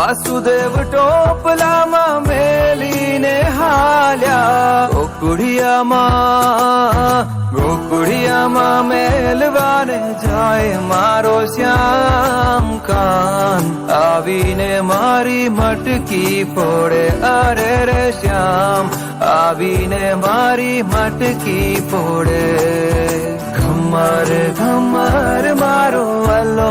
વાસુદેવ ટોપલામાં મેલીને હાલ્યા. ગોકુડિયામાં ગોકુડિયામાં મેલવાને જાય મારો શ્યામ કાન આવીને મારી મટકી ફોડે, અરે રે શ્યામ. આવીને મારી મટકી ફોડે. ઘમર ઘમર મારો ગાજે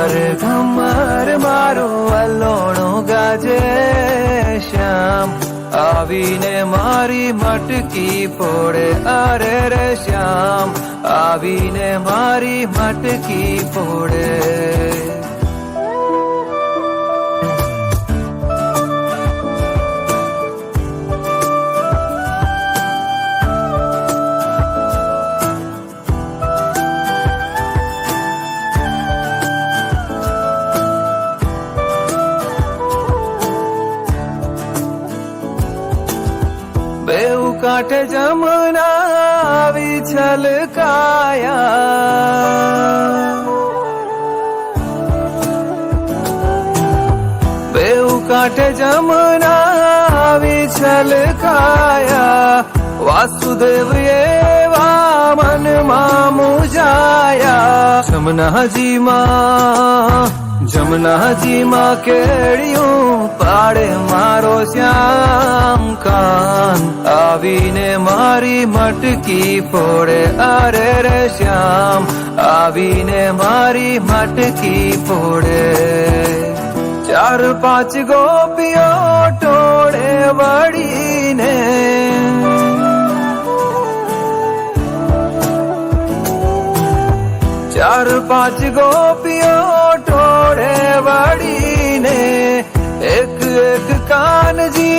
ખમર ઘમર મારો અલોણો ગાજે શ્યામ. આવીને મારી મટકી પોડે અરે રે શ્યામ. આવીને મારી મટકી ફોડે. કાંઠે જમુના વિછલ કાયા બેઉ કાંઠે જમુના વિછલ કાયા વાસુદેવ એવા મનમાં મુજાયા. જમનાજીમાં જમનાજીમાં કેળિયું પાડે મારો શ્યામ કાન આવીને મારી મટકી ફોડે. અરે રે શ્યામ, આવીને મારી મટકી ફોડે. ચાર પાંચ ગોપીઓ ટોળે વળીને. ચાર પાંચ ગોપીઓ ટોળે વળીને.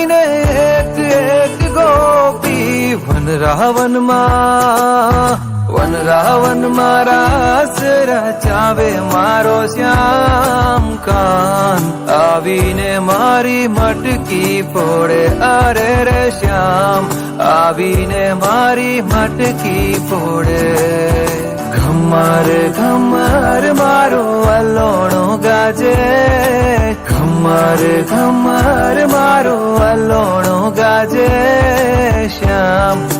કાનજીને એક એક ગોપી વન રાવનમાં વન રાવનમાં રાસ રચાવે મારો શ્યામ કાન. આવીને મારી મટકી ફોડે, અરે રે શ્યામ. આવીને મારી મટકી ફોડે. ખમર ખમર મારો અલોણો ગાજે. ખમર ખમર મારો અલોણો ગાજે શ્યામ